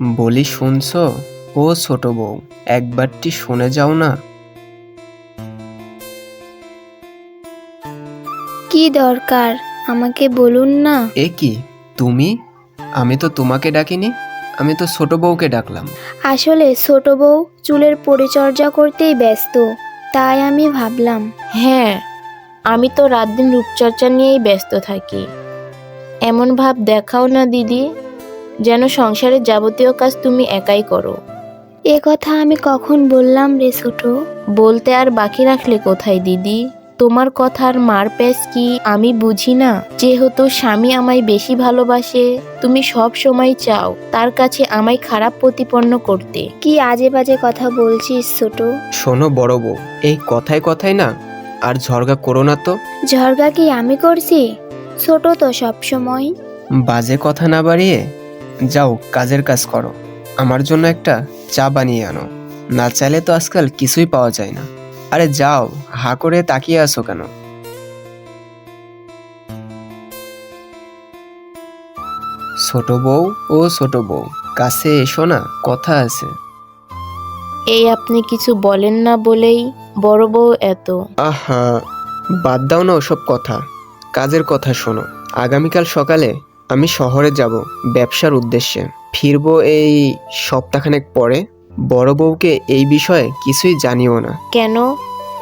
বলি শুনছো? ও ছোট বউ একবারটি শুনে যাও না। কি দরকার? আমাকে বলুন না। এ কি তুমি? আমি তো তোমাকে ডাকিনি আমি তো ছোট বউকে ডাকলাম। আসলে ছোট বউ চুলের পরিচর্যা করতেই ব্যস্ত তাই আমি ভাবলাম হ্যাঁ আমি তো রাত দিন রূপচর্চা নিয়েই ব্যস্ত থাকি। এমন ভাব দেখাও না দিদি। যেন সংসারের যাবতীয় কাজ তুমি একাই করো। এ কথা আমি কখন বললাম রে ছোট? বলতে আর বাকি রাখলে কোথায় দিদি? তোমার কথার মার প্যাচ কি আমি বুঝি না? যেহেতু স্বামী আমায় বেশি ভালোবাসে তুমি সব সময় চাও তার কাছে আমায় খারাপ প্রতিপন্ন করতে। কি আজে বাজে কথা বলছিস ছোট? শোনো বড় বউ এই কথায় কথায় না আর ঝরগা করো না তো। ঝরগা কি আমি করছি? ছোট তো সব সময় বাজে কথা না বাড়িয়ে যাও কাজের কাজ করো। আমার জন্য একটা চা বানিয়ে আনো। না চাইলে তো আজকাল কিছুই পাওয়া যায় না। আরে যাও হা করে তাকিয়ে আসো কেন? ছোট বউ ও ছোট বউ কাছে এসো না কথা আছে। এই আপনি কিছু বলেন না বলেই বড় বউ এত। আহা বাদ দাও না ওসব কথা। কাজের কথা শোনো। আগামীকাল সকালে আমি শহরে যাব ব্যবসার উদ্দেশ্যে। ফিরবো এই সপ্তাহখানেক পরে। বড় বউকে এই বিষয়ে কিছুই জানিও না। কেন?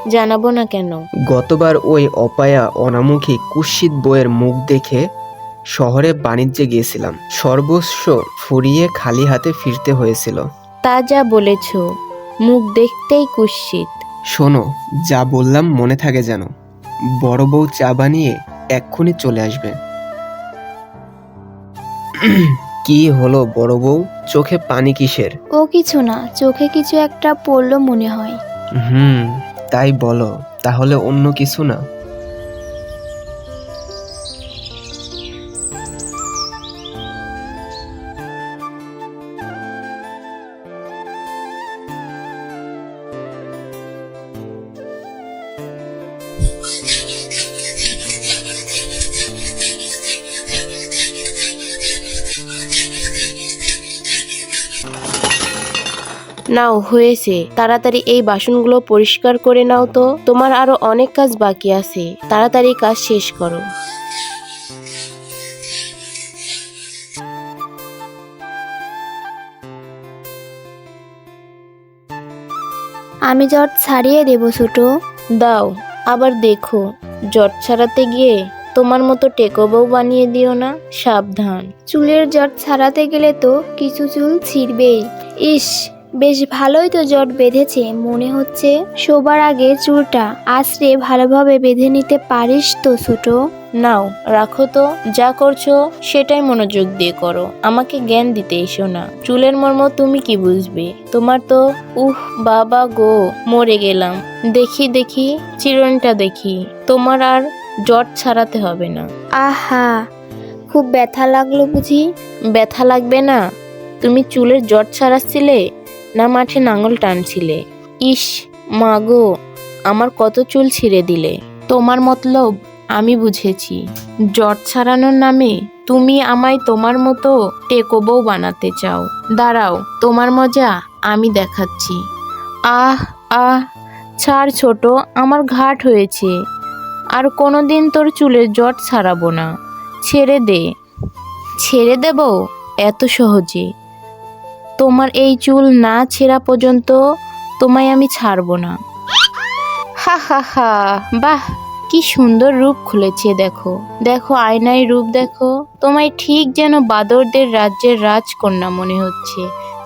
জানাব না কেন? গতবার ওই অপায়া অনামুখী কুৎসিত বইয়ের মুখ দেখে শহরে বাণিজ্যে গিয়েছিলাম। সর্বস্ব ফুরিয়ে খালি হাতে ফিরতে হয়েছিল। তা যা বলেছ মুখ দেখতেই কুৎসিত। শোনো যা বললাম মনে থাকে যেন। বড় বউ চা বানিয়ে এক্ষুনি চলে আসবে। কি হলো বড় বউ? চোখে পানি কিসের? ও কিছু না চোখে কিছু একটা পড়ল মনে হয়। হুম তাই বলো। তাহলে অন্য কিছু না। নাও হয়েছে। তাড়াতাড়ি এই বাসনগুলো পরিষ্কার করে নাও তো। তোমার আরও অনেক কাজ বাকি আছে। তাড়াতাড়ি কাজ শেষ করো। আমি জট ছাড়িয়ে দেবো ছোট। দাও আবার দেখো। জট ছাড়াতে গিয়ে তোমার মতো টেকো বউ বানিয়ে দিও না। সাবধান। চুলের জট ছাড়াতে গেলে তো কিছু চুল ছিঁড়বেই। ইস বেশ ভালোই তো জট বেঁধেছে মনে হচ্ছে শোবার আগে চুলটা আশ্রে ভালোভাবে বেঁধে নিতে পারিস তো ছোট। নাও রাখো তো যা করছ সেটাই মনোযোগ দিয়ে করো আমাকে জ্ঞান দিতে এসো না। চুলের মর্ম তুমি কি বুঝবে? তোমার তো উহ বাবা গো মরে গেলাম। দেখি দেখি চিরনটা দেখি তোমার আর জট ছাড়াতে হবে না। আহা খুব ব্যথা লাগল বুঝি। ব্যথা লাগবে না? তুমি চুলের জট ছাড়াচ্ছিলে? না মাঠে নাঙল টানছিলে। ইস, মা গো, আমার কত চুল ছিঁড়ে দিলে। তোমার মতলব আমি বুঝেছি। জট ছাড়ানোর নামে তুমি আমায় তোমার মতো টেকো বউ বানাতে চাও। দাঁড়াও, তোমার মজা আমি দেখাচ্ছি। আহ আহ, ছাড় ছোট, আমার ঘাট হয়েছে। আর কোনো দিন তোর চুলের জট ছাড়াবো না। ছেড়ে দে। ছেড়ে দেব? এত সহজে। তোমার এই চুল না ছেঁড়া পর্যন্ত তোমায় আমি ছাড়বো না। হা হা হা বাহ কি সুন্দর রূপ খুলেছে দেখো। দেখো আয়নায় রূপ দেখো তোমায় ঠিক যেন বাদরদের রাজ্যের রাজকন্যা মনে হচ্ছে।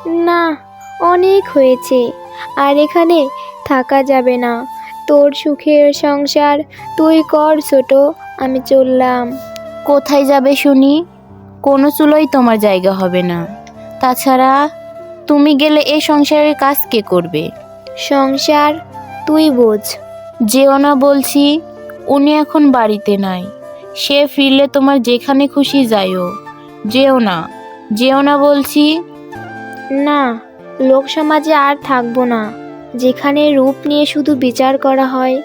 না অনেক হয়েছে আর এখানে থাকা যাবে না। তোর সুখের সংসার তুই কর ছোট আমি চললাম। কোথায় যাবে শুনি? কোনো চুলোই তোমার জায়গা হবে না। তাছাড়া তুমি গেলে এই সংসারের কাজ কে করবে? সংসার তুই বোঝ। যেও না বলছি উনি এখন বাড়িতে নাই। সে ফিরলে তোমার যেখানে খুশি যাইও। যেও না যেও না বলছি। না লোক সমাজে আর থাকব না। যেখানে রূপ নিয়ে শুধু বিচার করা হয়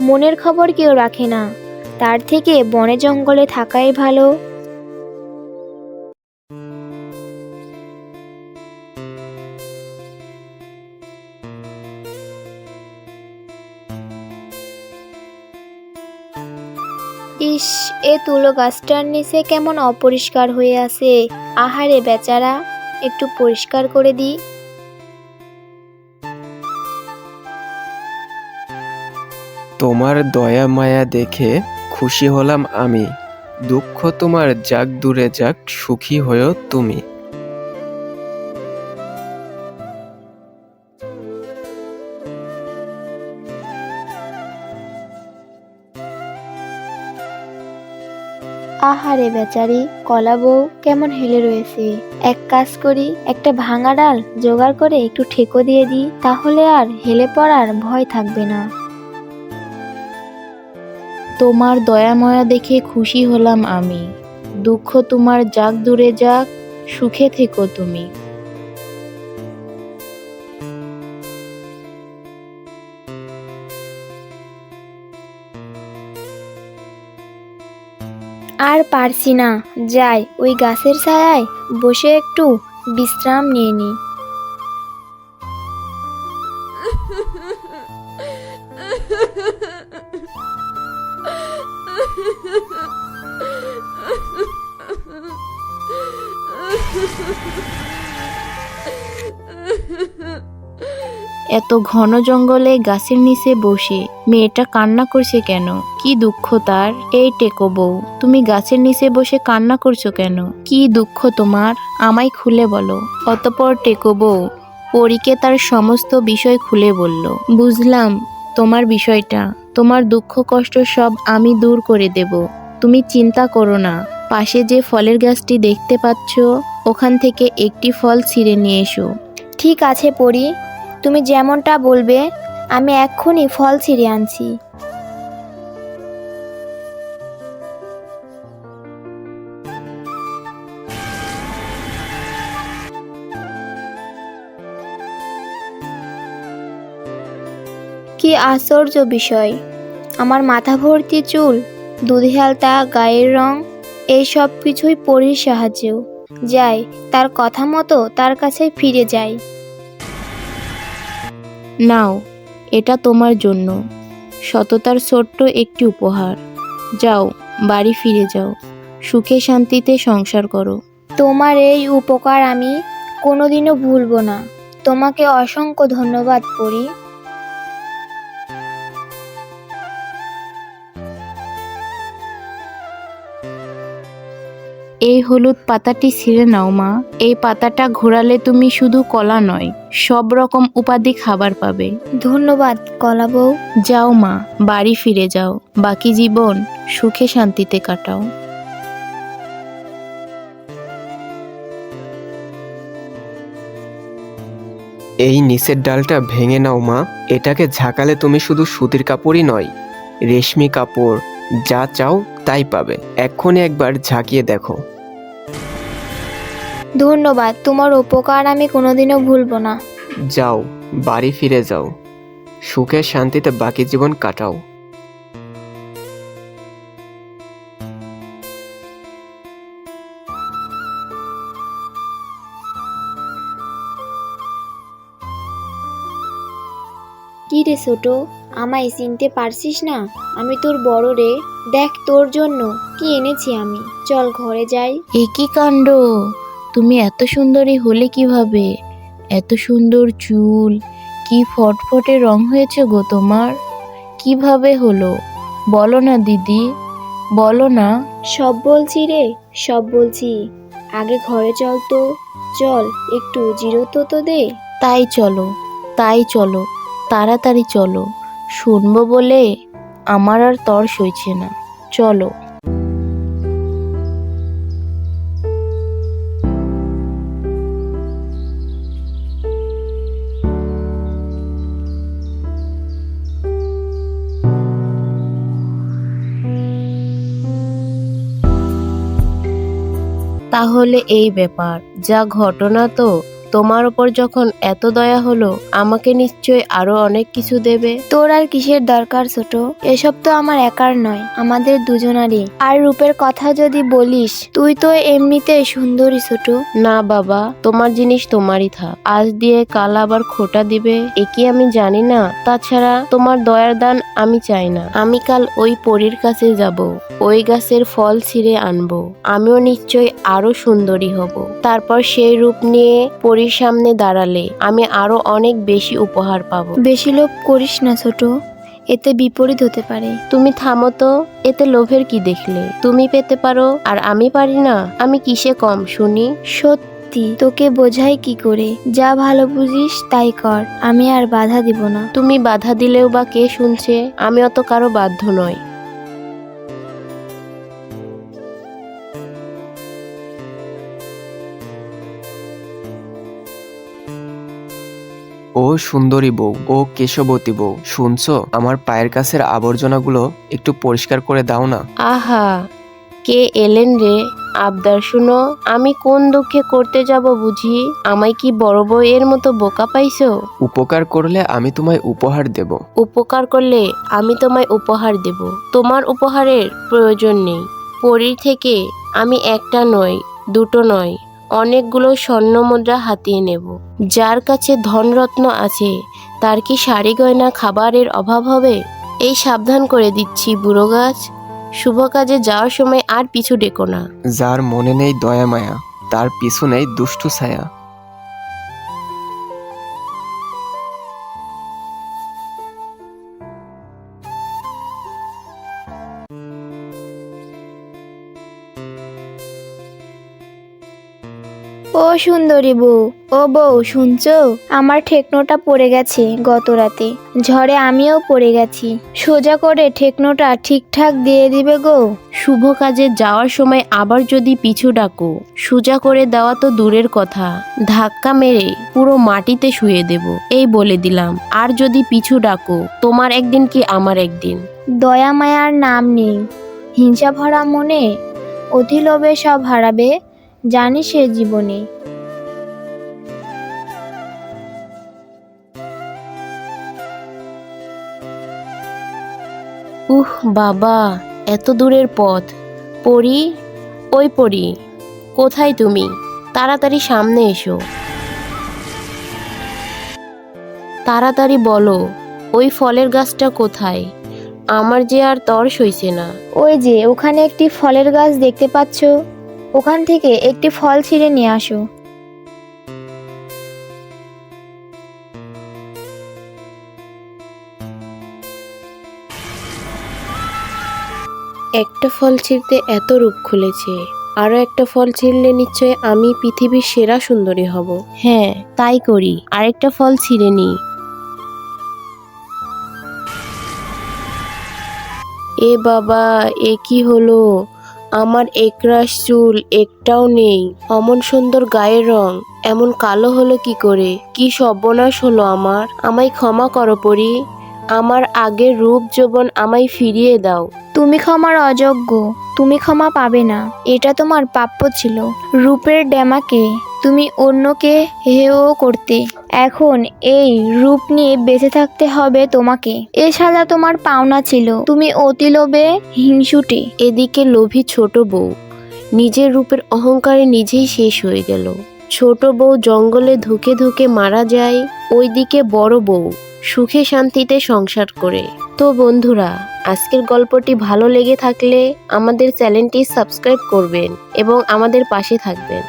মনের খবর কেউ রাখে না। তার থেকে বনে জঙ্গলে থাকাই ভালো। তুলো গাছটার নিচে কেমন অপরিষ্কার হয়ে আছে? আহারে বেচারা, একটু পরিষ্কার করে দি। তোমার দয়া মায়া দেখে খুশি হলাম আমি। দুঃখ তোমার যাক দূরে যাক, সুখী হয়েও তুমি। আহারে বেচারি, কলা বউ কেমন হেলে রয়েছে। এক কাজ করি, একটা ভাঙা ডাল জোগাড় করে একটু ঠেকো দিয়ে দিই, তাহলে আর হেলে পড়ার ভয় থাকবে না। তোমার দয়াময়া দেখে খুশি হলাম আমি। দুঃখ তোমার যাক, দূরে যাক, সুখে থেকো তুমি। আর পারছি না। যাই ওই গাছের ছায়ায় বসে একটু বিশ্রাম নিয়ে নি এত ঘন জঙ্গলে গাছের নিচে বসে মেয়েটা কান্না করছে কেন? কি দুঃখ তার? এই টেকো বউ, তুমি গাছের নিচে বসে কান্না করছ কেন? কি দুঃখ তোমার? আমায় খুলে বলো। অতপর টেকো বউ পরীকে তার সমস্ত বিষয় খুলে বলল, বুঝলাম তোমার বিষয়টা। তোমার দুঃখ কষ্ট সব আমি দূর করে দেব। তুমি চিন্তা করো না। পাশে যে ফলের গাছটি দেখতে পাচ্ছ, ওখান থেকে একটি ফল ছিঁড়ে নিয়ে এসো। ঠিক আছে পরি তুমি যেমনটা বলবে, আমি এক্ষুনি ফল ছিঁড়ে আনছি। কি আশ্চর্য বিষয়। আমার মাথা ভর্তি চুল দুধে হালতা গায়ের রং, এই সব কিছুই পরীর সাহায্যেও। যাই, তার কথা মতো তার কাছে ফিরে যাই। নাও, এটা তোমার জন্য। সততার ছোট্ট একটি উপহার। যাও, বাড়ি ফিরে যাও। সুখে শান্তিতে সংসার করো। তোমার এই উপকার আমি কোনোদিনও ভুলবো না। তোমাকে অসংখ্য ধন্যবাদ পড়ি এই হলুদ পাতাটি ছিঁড়ে নাও মা। এই পাতাটা ঘোরালে তুমি শুধু কলা নয় সব রকম উপাধি খাবার পাবে। ধন্যবাদ কলা বউ। যাও মা বাড়ি ফিরে যাও। বাকি জীবন সুখে শান্তিতে কাটাও। এই নিচের ডালটা ভেঙে নাও মা। এটাকে ঝাঁকালে তুমি শুধু সুতির কাপড়ই নয় রেশমি কাপড় যা চাও তাই পাবে। এক্ষুনি একবার ঝাঁকিয়ে দেখো। ধন্যবাদ তোমার উপকার আমি কোনোদিনও ভুলবো না। যাও বাড়ি ফিরে যাও। সুখে শান্তিতে বাকি জীবন কাটাও। কি রে ছোট আমায় চিনতে পারছিস না? আমি তোর বড় রে দেখ তোর জন্য কি এনেছি আমি? চল ঘরে যাই। এ কি কাণ্ড? তুমি এত সুন্দরী হলে কীভাবে? এত সুন্দর চুল কি ফটফটে রং হয়েছে গো তোমার? কীভাবে হলো? বলো না দিদি বলো না। সব বলছি রে সব বলছি। আগে ঘরে চল তো চল একটু জিরোতো তো দে। তাই চলো তাই চলো তাড়াতাড়ি চলো। শুনব বলে আমার আর তর সইছে না। চলো। তাহলে এই ব্যাপার যা ঘটনা তো। তোমার ওপর যখন এত দয়া হলো, আমাকে নিশ্চয় আরও অনেক কিছু দেবে। তোর আর কিসের দরকার ছোট? এসব তো আমার একার নয়, আমাদের দুজনারই। আর রূপের কথা যদি বলিস, তুই তো এমনিতেই সুন্দরী ছোট। না বাবা, তোমার জিনিস তোমারই থাক। আজ দিয়ে কাল আবার খোটা দিবে, এ কি আমি জানি না। তাছাড়া তোমার দয়ার দান আমি চাই না। আমি কাল ওই পরীর কাছে যাব, ওই গাছের ফল ছিঁড়ে আনব। আমিও নিশ্চয় আরও সুন্দরী হব। তারপর সেই রূপ নিয়ে পরীর সামনে দাঁড়ালে আমি আরও অনেক বেশি উপহার পাবো। বেশি লোভ করিস না ছোট এতে বিপরীত হতে পারে। তুমি থামো তো এতে লোভের কি দেখলে? তুমি পেতে পারো আর আমি পারি না? আমি কিসে কম শুনি? সত্যি তোকে বোঝাই কি করে? যা ভালো বুঝিস তাই কর আমি আর বাধা দিব না। তুমি বাধা দিলেও বা কে শুনছে? আমি অত কারও বাধ্য নই। সুন্দরী বউ ও কেশবতী বউ। শুনছো? আমার পায়ের কাছের আবর্জনাগুলো একটু পরিষ্কার করে দাও না। আহা কে এলেন রে? আবদার শুনো আমি কোন দুঃখে করতে যাব বুঝি? আমায় কি বড় বউয়ের মতো বোকা পাইছো? উপকার করলে আমি তোমায় উপহার দেব। উপকার করলে আমি তোমায় উপহার দেব। তোমার উপহারের প্রয়োজন নেই। পরীর থেকে আমি একটা নয় দুটো নয় অনেকগুলো স্বর্ণ মুদ্রা হাতিয়ে নেব। যার কাছে ধনরত্ন আছে, তার কি শাড়ি গয়না খাবারের অভাব হবে? এই সাবধান করে দিচ্ছি, বুড়ো গাছ। শুভ কাজে যাওয়ার সময় আর পিছু ডেকো না। যার মনে নেই দয়া মায়া, তার পিছু নেই দুষ্টু ছায়া। সুন্দরী বউ। ও বউ শুনছো? আমার ঠেকনোটা পড়ে গেছে গত রাতে। ঝড়ে আমিও পড়ে গেছি। সোজা করে ঠেকনোটা ঠিকঠাক দিয়ে দিবে গো। শুভ কাজে যাওয়ার সময় আবার যদি পিছু ডাকো। সোজা করে দেওয়া তো দূরের কথা। ধাক্কা মেরে পুরো মাটিতে শুয়ে দেব এই বলে দিলাম। আর যদি পিছু ডাকো তোমার একদিন কি আমার একদিন? দয়া মায়ার নাম নেই। হিংসা ভরা মনে অধিলোভে সব হারাবে। জানি সে জীবনে। উহ বাবা এত দূরের পথ। পড়ি? ওই পড়ি। কোথায় তুমি? তাড়াতাড়ি সামনে এসো। তাড়াতাড়ি বলো ওই ফলের গাছটা কোথায়? আমার যে আর তর সইছে না। ওই যে ওখানে একটি ফলের গাছ দেখতে পাচ্ছ? ওখান থেকে একটি ফল ছিঁড়ে নিয়ে আসো। একটা ফল ছিঁড়তে এত রূপ খুলেছে আরও একটা ফল ছিঁড়লে নিশ্চয় আমি পৃথিবীর সেরা সুন্দরী হব। হ্যাঁ তাই করি। আরেকটা ফল ছিঁড়ে নি। এ বাবা এ কি হলো? আমার একরাশ চুল একটাও নেই, অমন সুন্দর গায়ের রং, এমন কালো হলো কি করে? কি সর্বনাশ হলো আমার? আমায় ক্ষমা করো পরি, আমার আগে রূপ যৌবন আমায় ফিরিয়ে দাও। তুমি ক্ষমার অযোগ্য, তুমি ক্ষমা পাবে না, এটা তোমার প্রাপ্য ছিল। রূপের ড্যামাকে তুমি অন্যকে হেয় করতে। এখন এই রূপ নিয়ে বেঁচে থাকতে হবে তোমাকে। এ সাজা তোমার পাওনা ছিল। তুমি অতি লোভে হিংসুটে। এদিকে লোভী ছোট বউ। নিজের রূপের অহংকারে নিজেই শেষ হয়ে গেল। ছোট বউ জঙ্গলে ধুকে ধুকে মারা যায়। ওইদিকে বড় বউ সুখে শান্তিতে সংসার করে। তো বন্ধুরা, আজকের গল্পটি ভালো লেগে থাকলে আমাদের চ্যানেলটি সাবস্ক্রাইব করবেন এবং আমাদের পাশে থাকবেন।